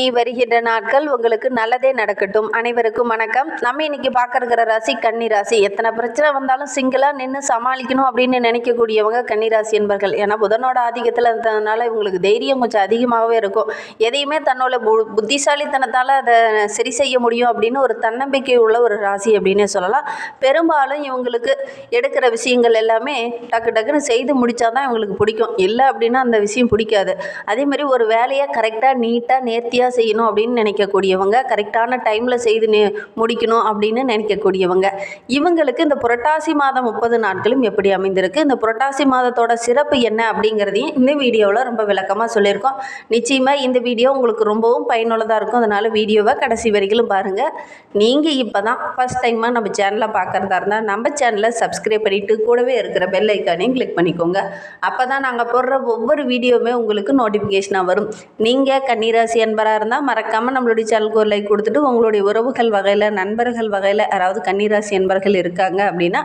இனி வருகின்ற நாட்கள் உங்களுக்கு நல்லதே நடக்கட்டும். அனைவருக்கும் வணக்கம். நம்ம இன்னைக்கு பார்க்கறகிற ராசி கன்னி ராசி. எத்தனை பிரச்சனை வந்தாலும் சிங்கிளாக நின்று சமாளிக்கணும் அப்படின்னு நினைக்கக்கூடியவங்க கன்னிராசி என்பர்கள். ஏன்னா புதனோட ஆதிக்கத்தில் இருந்ததுனால இவங்களுக்கு தைரியம் கொஞ்சம் அதிகமாகவே இருக்கும். எதையுமே தன்னோட பு- புத்திசாலித்தனத்தால் அதை சரி செய்ய முடியும் அப்படின்னு ஒரு தன்னம்பிக்கை உள்ள ஒரு ராசி அப்படின்னே சொல்லலாம். பெரும்பாலும் இவங்களுக்கு எடுக்கிற விஷயங்கள் எல்லாமே டக்கு டக்குன்னு செய்து முடிச்சாதான் இவங்களுக்கு பிடிக்கும். இல்லை அப்படின்னா அந்த விஷயம் பிடிக்காது. அதே மாதிரி ஒரு வேலையை கரெக்டாக நீட்டாக நேர்த்தியாக செய்யணும் அப்படின்னு நினைக்கக்கூடியவங்க கரெக்டான டைமில் செய்து முடிக்கணும் அப்படின்னு நினைக்கக்கூடியவங்க. இவங்களுக்கு இந்த புரட்டாசி மாதம் முப்பது நாட்களும் எப்படி அமைந்திருக்கு? இந்த புரட்டாசி மாதத்தோட சிறப்பு என்ன அப்படிங்கிறதையும் இந்த வீடியோவில் ரொம்ப விளக்கமாக சொல்லியிருக்கோம். நிச்சயமாக இந்த வீடியோ உங்களுக்கு ரொம்பவும் பயனுள்ளதாக இருக்கும். அதனால் வீடியோவை கடைசி வரைக்கும் பாருங்கள் நீங்கள் இப்போ தான் ஃபஸ்ட் டைமாக நம்ம சேனலை பார்க்குறதா இருந்தால் நம்ம சேனலை சப்ஸ்கிரைப் பண்ணிவிட்டு கூடவே இருக்கிற பெல் ஐக்கானையும் கிளிக் பண்ணிக்கோங்க. அப்போ தான் நாங்கள் போடுற ஒவ்வொரு வீடியோவுமே உங்களுக்கு நோட்டிஃபிகேஷனாக வரும். நீங்கள் கன்னிராசி அன்பராக இருந்தால் மறக்காமல் நம்மளுடைய சேனலுக்கு ஒரு லைக் கொடுத்துட்டு உங்களுடைய உறவுகள் வகையில் நண்பர்கள் வகையில் யாராவது கன்னிராசி என்பர்கள் இருக்காங்க அப்படின்னா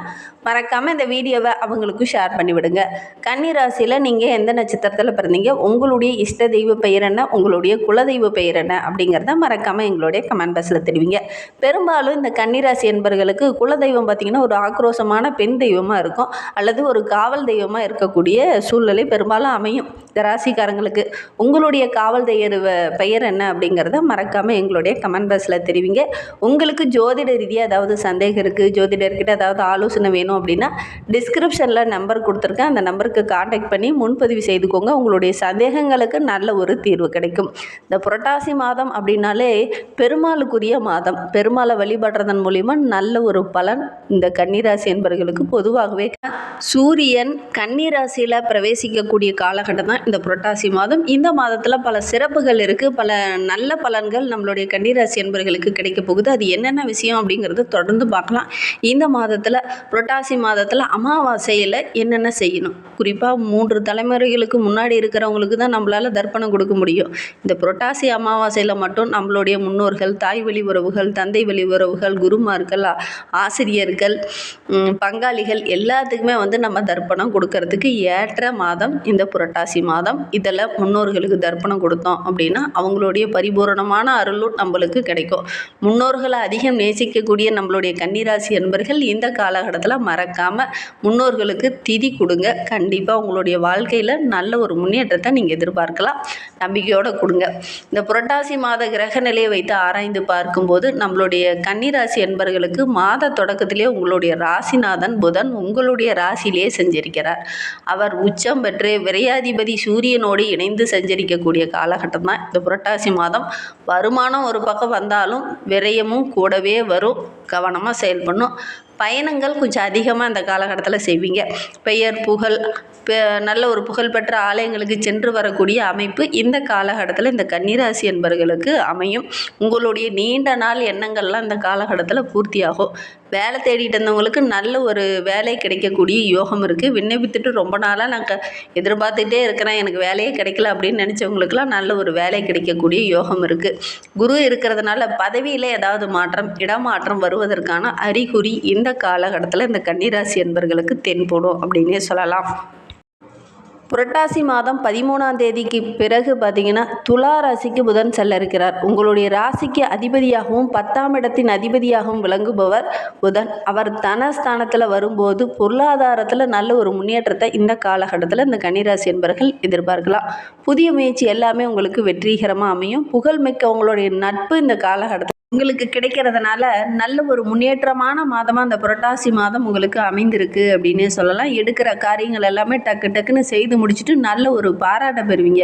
மறக்காமல் இந்த வீடியோவை அவங்களுக்கும் ஷேர் பண்ணிவிடுங்க. கன்னிராசியில் நீங்கள் எந்த நட்சத்திரத்தில் பிறந்தீங்க உங்களுடைய இஷ்ட தெய்வ பெயர் என்ன உங்களுடைய குலதெய்வ பெயர் என்ன அப்படிங்கிறத மறக்காமல் எங்களுடைய கமெண்ட் பாக்ஸில் தெரிவிங்க. பெரும்பாலும் இந்த கன்னிராசி என்பர்களுக்கு குலதெய்வம் பார்த்திங்கன்னா ஒரு ஆக்ரோஷமான பெண் தெய்வமாக இருக்கும் அல்லது ஒரு காவல் தெய்வமாக இருக்கக்கூடிய சூழ்நிலை பெரும்பாலும் அமையும். இந்த ராசிக்காரங்களுக்கு உங்களுடைய காவல் தெய்வ பெயர் என்ன அப்படிங்கிறத மறக்காமல் எங்களுடைய கமெண்ட் பாக்ஸில் தெரிவிங்க. உங்களுக்கு ஜோதிட ரீதியாக ஏதாவது சந்தேகம் இருக்குது ஜோதிடர்கிட்ட ஏதாவது ஆலோசனை வேணும் அப்படின்னா டிஸ்கிரிப்ஷனில் நம்பர் கொடுத்துருக்கேன். அந்த நம்பருக்கு காண்டாக்ட் பண்ணி முன்பதிவு செய்துக்கோங்க. உங்களுடைய சந்தேகங்களுக்கு நல்ல ஒரு தீர்வு கிடைக்கும். இந்த புரட்டாசி மாதம் அப்படின்னாலே பெருமாளுக்குரிய மாதம். பெருமாளை வழிபடுறதன் மூலிமா நல்ல ஒரு பலன் இந்த கன்னிராசி என்பவர்களுக்கு பொதுவாகவே. சூரியன் கன்னிராசியில் பிரவேசிக்கக்கூடிய காலகட்டம் தான் இந்த புரட்டாசி மாதம். இந்த மாதத்தில் பல சிறப்புகள் இருக்குது பல நல்ல பலன்கள் நம்மளுடைய கன்னிராசி என்பவர்களுக்கு கிடைக்க போகுது. அது என்னென்ன விஷயம் அப்படிங்கிறத தொடர்ந்து பார்க்கலாம். இந்த மாதத்தில் புரட்டாசி மாதத்தில் அமாவாசையில் என்னென்ன செய்யணும்? குறிப்பாக மூன்று தலைமுறைகளுக்கு முன்னாடி இருக்கிறவங்களுக்கு தான் நம்மளால் தர்ப்பணம் கொடுக்க முடியும். இந்த புரட்டாசி அமாவாசையில் மட்டும் நம்மளுடைய முன்னோர்கள் தாய் வழி உறவுகள் தந்தை வழி உறவுகள் குருமார்கள் ஆ- ஆசிரியர்கள் பங்காளிகள் எல்லாத்துக்குமே வந்து நம்ம தர்ப்பணம் கொடுக்கறதுக்கு ஏற்ற மாதம் இந்த புரட்டாசி மாதம் இதில் முன்னோர்களுக்கு தர்ப்பணம் கொடுத்தோம் அப்படின்னா அவங்களுடைய பரிபூரணமான அருளும் நம்மளுக்கு கிடைக்கும். முன்னோர்களை அதிகம் நேசிக்கக்கூடிய நம்மளுடைய கன்னிராசி என்பர்கள் இந்த காலகட்டத்தில் மறக்காமல் முன்னோர்களுக்கு திதி கொடுங்க. கண்டிப்பாக உங்களுடைய வாழ்க்கையில் நல்ல ஒரு முன்னேற்றத்தை நீங்கள் எதிர்பார்க்கலாம். நம்பிக்கையோடு கொடுங்க. இந்த புரட்டாசி மாத கிரக நிலையை வைத்து ஆராய்ந்து பார்க்கும்போது நம்மளுடைய கன்னிராசி என்பர்களுக்கு மாத தொடக்கத்திலே உங்களுடைய ராசிநாதன் புதன் உங்களுடைய ராசியிலே செஞ்சிருக்கிறார். அவர் உச்சம் பெற்று விரையாதிபதி சூரியனோடு இணைந்து சஞ்சரிக்கக்கூடிய காலகட்டம் தான் இந்த புரட்டாசி மாதம் வருமானம் ஒரு பக்கம் வந்தாலும் விரயமும் கூடவே வரும். கவனமாக செயல்படணும். பயணங்கள் கொஞ்சம் அதிகமாக அந்த காலகட்டத்தில் செய்வீங்க. பெயர் புகழ் நல்ல ஒரு புகழ்பெற்ற ஆலயங்களுக்கு சென்று வரக்கூடிய அமைப்பு இந்த காலகட்டத்தில் இந்த கன்னிராசி என்பவர்களுக்கு அமையும். உங்களுடைய நீண்ட நாள் எண்ணங்கள்லாம் இந்த காலகட்டத்தில் பூர்த்தியாகும். வேலை தேடிட்டு இருந்தவங்களுக்கு நல்ல ஒரு வேலை கிடைக்கக்கூடிய யோகம் இருக்குது விண்ணப்பித்துட்டு ரொம்ப நாளாக நான் க எதிர்பார்த்துட்டே இருக்கிறேன். எனக்கு வேலையே கிடைக்கல அப்படின்னு நினச்சவங்களுக்குலாம் நல்ல ஒரு வேலை கிடைக்கக்கூடிய யோகம் இருக்குது குரு இருக்கிறதுனால பதவியில் ஏதாவது மாற்றம் இடமாற்றம் வருவதற்கான அறிகுறி இந்த இந்த காலகட்டத்தில் இந்த கன்னிராசி என்பர்களுக்கு தென்படும் அப்படின்னே சொல்லலாம். புரட்டாசி மாதம் பதிமூணாம் தேதிக்கு பிறகு பார்த்தீங்கன்னா துலா ராசிக்கு புதன் செல்ல இருக்கிறார் உங்களுடைய ராசிக்கு அதிபதியாகவும் பத்தாம் இடத்தின் அதிபதியாகவும் விளங்குபவர் புதன். அவர் தனஸ்தானத்தில் வரும்போது பொருளாதாரத்தில் நல்ல ஒரு முன்னேற்றத்தை இந்த காலகட்டத்தில் இந்த கன்னிராசி என்பவர்கள் எதிர்பார்க்கலாம். புதிய முயற்சி எல்லாமே உங்களுக்கு வெற்றிகரமாக அமையும். புகழ்மிக்க உங்களுடைய நட்பு இந்த காலகட்டத்தில் உங்களுக்கு கிடைக்கிறதுனால நல்ல ஒரு முன்னேற்றமான மாதமாக அந்த புரட்டாசி மாதம் உங்களுக்கு அமைந்திருக்கு அப்படின்னு சொல்லலாம். எடுக்கிற காரியங்கள் எல்லாமே டக்கு டக்குன்னு செய்து முடிச்சுட்டு நல்ல ஒரு பாராட்ட பெறுவீங்க.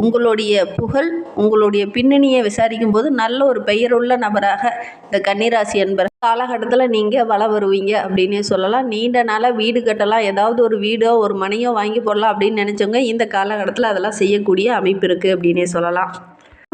உங்களுடைய புகழ் உங்களுடைய பின்னணியை விசாரிக்கும் போது நல்ல ஒரு பெயருள்ள நபராக இந்த கன்னிராசி என்பர் காலகட்டத்தில் நீங்கள் வள வருவீங்க அப்படின்னே சொல்லலாம். நீண்ட நாளாக வீடு கட்டலாம் ஏதாவது ஒரு வீடோ ஒரு மனையோ வாங்கி போடலாம் அப்படின்னு நினச்சவங்க இந்த காலகட்டத்தில் அதெல்லாம் செய்யக்கூடிய அமைப்பு இருக்குது அப்படின்னே சொல்லலாம்.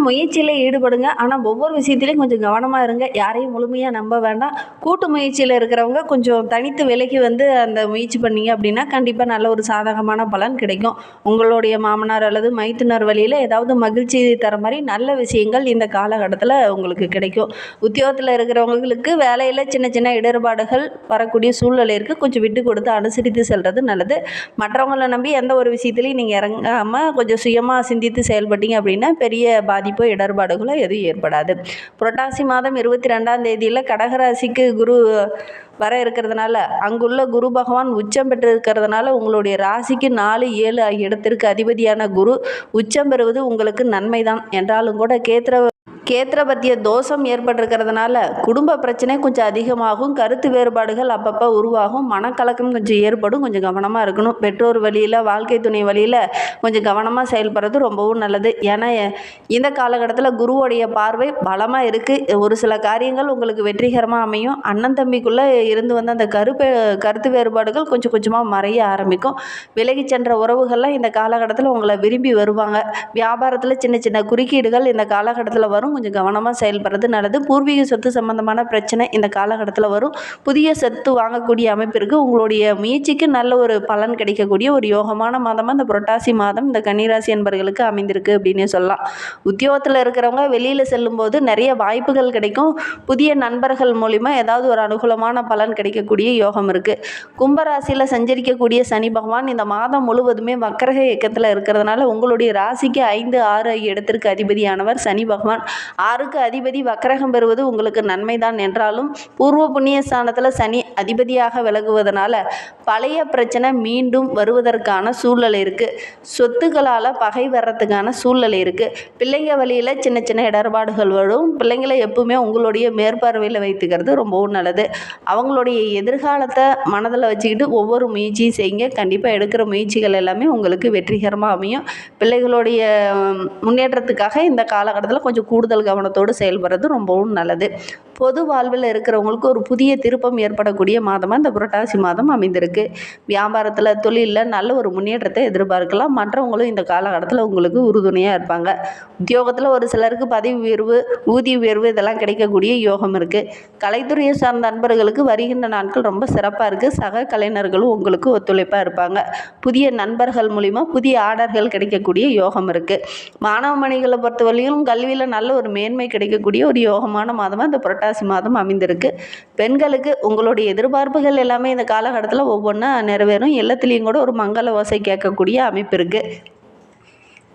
முயற்சியில் ஈடுபடுங்க. ஆனால் ஒவ்வொரு விஷயத்துலையும் கொஞ்சம் கவனமாக இருங்க. யாரையும் முழுமையாக நம்ப வேண்டாம். கூட்டு முயற்சியில் இருக்கிறவங்க கொஞ்சம் தனித்து விலகி வந்து அந்த முயற்சி பண்ணீங்க அப்படின்னா கண்டிப்பாக நல்ல ஒரு சாதகமான பலன் கிடைக்கும். உங்களுடைய மாமனார் அல்லது மைத்துனர் வழியில் ஏதாவது மகிழ்ச்சி தர மாதிரி நல்ல விஷயங்கள் இந்த காலகட்டத்தில் உங்களுக்கு கிடைக்கும். உத்தியோகத்தில் இருக்கிறவங்களுக்கு வேலையில் சின்ன சின்ன இடர்பாடுகள் வரக்கூடிய சூழ்நிலை இருக்குது கொஞ்சம் விட்டு கொடுத்து அனுசரித்து செல்வது நல்லது. மற்றவங்களை நம்பி எந்த ஒரு விஷயத்துலையும் நீங்கள் இறங்காமல் கொஞ்சம் சுயமாக சிந்தித்து செயல்பட்டீங்க அப்படின்னா பெரிய பாதிப்பு பாதிப்போ இடர்பாடுகளோ எதுவும் ஏற்படாது. புரட்டாசி மாதம் இருபத்தி ரெண்டாம் தேதியில் கடகராசிக்கு குரு வர இருக்கிறதுனால அங்குள்ள குரு பகவான் உச்சம் பெற்று இருக்கிறதுனால உங்களுடைய ராசிக்கு நாலு ஏழு ஆகிய இடத்திற்கு அதிபதியான குரு உச்சம் பெறுவது உங்களுக்கு நன்மைதான். என்றாலும் கூட கேத்திர கேத்திரபத்திய தோஷம் ஏற்பட்டிருக்கிறதுனால குடும்ப பிரச்சனை கொஞ்சம் அதிகமாகும் கருத்து வேறுபாடுகள் அப்பப்போ உருவாகும் மனக்கலக்கம் கொஞ்சம் ஏற்படும் கொஞ்சம் கவனமாக இருக்கணும். பெற்றோர் வழியில் வாழ்க்கை துணை வழியில் கொஞ்சம் கவனமாக செயல்படுறது ரொம்பவும் நல்லது. ஏன்னா இந்த காலகட்டத்தில் குருவோடைய பார்வை பலமாக இருக்குது ஒரு சில காரியங்கள் உங்களுக்கு வெற்றிகரமாக அமையும். அண்ணன் தம்பிக்குள்ளே இருந்து வந்த அந்த கருப்பு கருத்து வேறுபாடுகள் கொஞ்சம் கொஞ்சமாக மறைய ஆரம்பிக்கும். விலகி சென்ற உறவுகள்லாம் இந்த காலகட்டத்தில் உங்களை விரும்பி வருவாங்க. வியாபாரத்தில் சின்ன சின்ன குறுக்கீடுகள் இந்த காலகட்டத்தில் வரும். கொஞ்சம் கவனமாக செயல்படுறது நல்லது. பூர்வீக சொத்து சம்பந்தமான பிரச்சனை இந்த காலகட்டத்தில் வரும். புதிய சொத்து வாங்கக்கூடிய அமைப்பிற்கு உங்களுடைய முயற்சிக்கு நல்ல ஒரு பலன் கிடைக்கக்கூடிய ஒரு யோகமான மாதமாக இந்த புரட்டாசி மாதம் இந்த கன்னிராசி என்பர்களுக்கு அமைந்திருக்கு அப்படின்னு சொல்லலாம். உத்தியோகத்தில் இருக்கிறவங்க வெளியில் செல்லும்போது நிறைய வாய்ப்புகள் கிடைக்கும். புதிய நண்பர்கள் மூலிமா ஏதாவது ஒரு அனுகூலமான பலன் கிடைக்கக்கூடிய யோகம் இருக்குது கும்பராசியில் சஞ்சரிக்கக்கூடிய சனி பகவான் இந்த மாதம் முழுவதுமே வக்கரக இயக்கத்தில் இருக்கிறதுனால உங்களுடைய ராசிக்கு ஐந்து ஆறு இடத்திற்கு அதிபதியானவர் சனி பகவான். ஆறுக்கு அதிபதி வக்கரகம் பெறுவது உங்களுக்கு நன்மைதான் என்றாலும் பூர்வ புண்ணிய ஸ்தானத்தில் சனி அதிபதியாக விலகுவதனால பழைய பிரச்சனை மீண்டும் வருவதற்கான சூழ்நிலை இருக்குது சொத்துக்களால் பகை வர்றதுக்கான சூழ்நிலை இருக்குது பிள்ளைங்க வழியில் சின்ன சின்ன இடர்பாடுகள் வரும். பிள்ளைங்களை எப்பவுமே உங்களுடைய மேற்பார்வையில் வைத்துக்கிறது ரொம்பவும் நல்லது. அவங்களுடைய எதிர்காலத்தை மனதில் வச்சுக்கிட்டு ஒவ்வொரு முயற்சியும் செய்யுங்க. கண்டிப்பாக எடுக்கிற முயற்சிகள் எல்லாமே உங்களுக்கு வெற்றிகரமாக அமையும். பிள்ளைகளுடைய முன்னேற்றத்துக்காக இந்த காலகட்டத்தில் கொஞ்சம் கூடுதல் கவனத்தோடு செயல்படுறது ரொம்பவும் நல்லது. பொது வாழ்வில் இருக்கிறவங்களுக்கு ஒரு புதிய திருப்பம் ஏற்படக்கூடிய மாதமாக இந்த புரட்டாசி மாதம் அமைந்திருக்கு. வியாபாரத்தில் தொழிலில் நல்ல ஒரு முன்னேற்றத்தை எதிர்பார்க்கலாம். மற்றவங்களும் இந்த காலகட்டத்தில் உங்களுக்கு உறுதுணையாக இருப்பாங்க. உத்தியோகத்தில் ஒரு சிலருக்கு பதவி உயர்வு ஊதிய உயர்வு இதெல்லாம் கிடைக்கக்கூடிய யோகம் இருக்குது கலைத்துறையை சார்ந்த நண்பர்களுக்கு வருகின்ற நாட்கள் ரொம்ப சிறப்பாக இருக்குது சக கலைஞர்களும் உங்களுக்கு ஒத்துழைப்பாக இருப்பாங்க. புதிய நண்பர்கள் மூலிமா புதிய ஆர்டர்கள் கிடைக்கக்கூடிய யோகம் இருக்குது மாணவ மணிகளை பொறுத்தவரையிலும் கல்வியில் நல்ல ஒரு மேன்மை கிடைக்கக்கூடிய ஒரு யோகமான மாதமாக இந்த புரட்டாசி புரட்டாசி மாதம் அமைந்திருக்கு. பெண்களுக்கு உங்களுடைய எதிர்பார்ப்புகள் எல்லாமே இந்த காலகட்டத்தில் ஒவ்வொன்றா நிறைவேறும். எல்லாத்துலேயும் கூட ஒரு மங்கள ஓசை கேட்கக்கூடிய அமைப்பு இருக்குது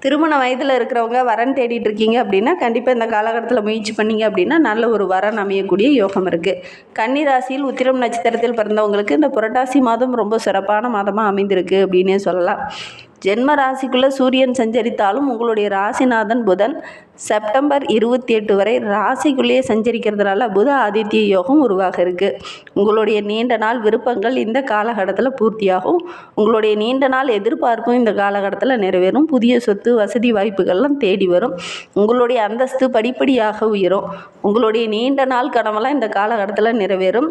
திருமண வயதில் இருக்கிறவங்க வரன் தேடிட்டு இருக்கீங்க அப்படின்னா கண்டிப்பாக இந்த காலகட்டத்தில் முயற்சி பண்ணீங்க அப்படின்னா நல்ல ஒரு வரன் அமையக்கூடிய யோகம் இருக்குது கன்னி ராசியில் உத்திரம் நட்சத்திரத்தில் பிறந்தவங்களுக்கு இந்த புரட்டாசி மாதம் ரொம்ப சிறப்பான மாதமாக அமைந்திருக்கு அப்படின்னே சொல்லலாம். ஜென்ம ராசிக்குள்ளே சூரியன் சஞ்சரித்தாலும் உங்களுடைய ராசிநாதன் புதன் செப்டம்பர் இருபத்தி எட்டு வரை ராசிக்குள்ளேயே சஞ்சரிக்கிறதுனால புத ஆதித்ய யோகம் உருவாக இருக்குது உங்களுடைய நீண்ட நாள் விருப்பங்கள் இந்த காலகட்டத்தில் பூர்த்தியாகும். உங்களுடைய நீண்ட நாள் எதிர்பார்ப்பும் இந்த காலகட்டத்தில் நிறைவேறும். புதிய சொத்து வசதி வாய்ப்புகள்லாம் தேடி வரும். உங்களுடைய அந்தஸ்து படிப்படியாக உயரும். உங்களுடைய நீண்ட நாள் கனவெல்லாம் இந்த காலகட்டத்தில் நிறைவேறும்.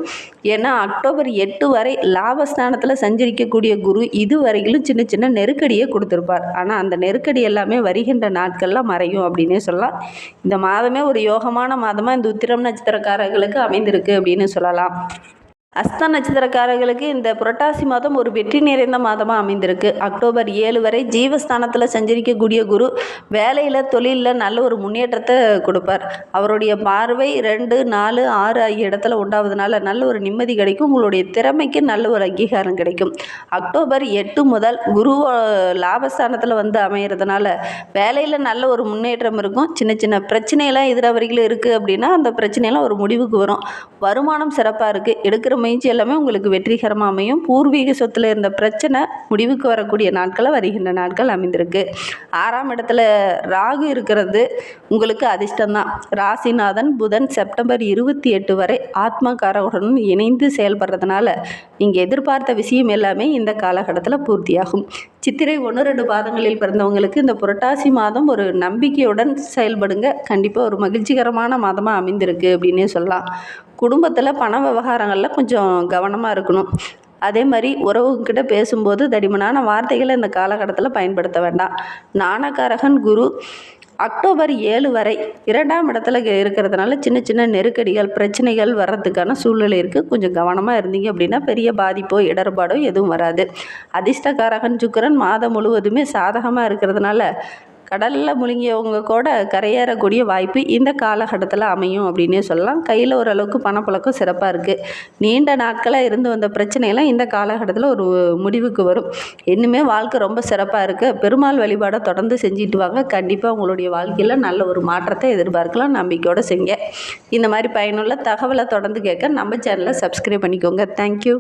ஏன்னா அக்டோபர் எட்டு வரை லாபஸ்தானத்தில் சஞ்சரிக்கக்கூடிய குரு இதுவரையிலும் சின்ன சின்ன நெருக்கடியை கொடுத்துருப்பார். ஆனால் அந்த நெருக்கடி எல்லாமே வருகின்ற நாட்களில் மறையும் அப்படின்னே சொல்லலாம். இந்த மாதமே ஒரு யோகமான மாதமாக இந்த உத்திரம் நட்சத்திரக்காரர்களுக்கு அமைந்திருக்கு அப்படின்னு சொல்லலாம். அஸ்த நட்சத்திரக்காரர்களுக்கு இந்த புரட்டாசி மாதம் ஒரு வெற்றி நிறைந்த மாதமாக அமைந்திருக்கு. அக்டோபர் ஏழு வரை ஜீவஸ்தானத்தில் சஞ்சரிக்கக்கூடிய குரு வேலையில் தொழிலில் நல்ல ஒரு முன்னேற்றத்தை கொடுப்பார். அவருடைய பார்வை ரெண்டு நாலு ஆறு ஆகிய இடத்துல உண்டாவதுனால நல்ல ஒரு நிம்மதி கிடைக்கும். உங்களுடைய திறமைக்கு நல்ல ஒரு அங்கீகாரம் கிடைக்கும். அக்டோபர் எட்டு முதல் குரு லாபஸ்தானத்தில் வந்து அமையிறதுனால வேலையில் நல்ல ஒரு முன்னேற்றம் இருக்கும். சின்ன சின்ன பிரச்சனையெல்லாம் எதிர வரைக்கும் இருக்குது அப்படின்னா அந்த பிரச்சனையெல்லாம் ஒரு முடிவுக்கு வரும். வருமானம் சிறப்பாக இருக்குது எடுக்கிற முயற்சி எல்லாமே உங்களுக்கு வெற்றிகரமாக அமையும். பூர்வீக சொத்தில் இருந்த பிரச்சனை முடிவுக்கு வரக்கூடிய நாட்களை வருகின்ற நாட்கள் அமைந்திருக்கு. ஆறாம் இடத்துல ராகு இருக்கிறது உங்களுக்கு அதிர்ஷ்டம்தான். ராசிநாதன் புதன் செப்டம்பர் இருபத்தி எட்டு வரை ஆத்மகாரகுடன் இணைந்து செயல்படுறதுனால நீங்கள் எதிர்பார்த்த விஷயம் எல்லாமே இந்த காலகட்டத்தில் பூர்த்தியாகும். சித்திரை ஒன்று ரெண்டு பாதங்களில் பிறந்தவங்களுக்கு இந்த புரட்டாசி மாதம் ஒரு நம்பிக்கையுடன் செயல்படுங்க. கண்டிப்பாக ஒரு மகிழ்ச்சிகரமான மாதமாக அமைந்திருக்கு அப்படின்னே சொல்லலாம். குடும்பத்தில் பண விவகாரங்களில் கொஞ்சம் கவனமாக இருக்கணும். அதே மாதிரி உறவுகிட்ட பேசும்போது தடிமனான வார்த்தைகளை இந்த காலகட்டத்தில் பயன்படுத்த வேண்டாம். நாணக்காரகன் குரு அக்டோபர் ஏழு வரை இரண்டாம் இடத்துல இருக்கிறதுனால சின்ன சின்ன நெருக்கடிகள் பிரச்சனைகள் வர்றதுக்கான சூழ்நிலை இருக்குது கொஞ்சம் கவனமாக இருந்தீங்க அப்படின்னா பெரிய பாதிப்போ இடர்பாடோ எதுவும் வராது. அதிர்ஷ்டக்காரகன் சுக்கிரன் மாதம் முழுவதுமே சாதகமாக இருக்கிறதுனால கடலில் முழுங்கியவங்க கூட கரையேறக்கூடிய வாய்ப்பு இந்த காலகட்டத்தில் அமையும் அப்படின்னே சொல்லலாம். கையில் ஓரளவுக்கு பணப்பழக்கம் சிறப்பாக இருக்குது நீண்ட நாட்களாக இருந்து வந்த பிரச்சனையெல்லாம் இந்த காலகட்டத்தில் ஒரு முடிவுக்கு வரும். இன்னுமே வாழ்க்கை ரொம்ப சிறப்பாக இருக்குது பெருமாள் வழிபாடை தொடர்ந்து செஞ்சுட்டு வாங்க. கண்டிப்பாக உங்களுடைய வாழ்க்கையில் நல்ல ஒரு மாற்றத்தை எதிர்பார்க்கலாம். நம்பிக்கையோடு செய்ய இந்த மாதிரி பயனுள்ள தகவலை தொடர்ந்து கேட்க நம்ம சேனலை சப்ஸ்கிரைப் பண்ணிக்கோங்க. தேங்க்யூ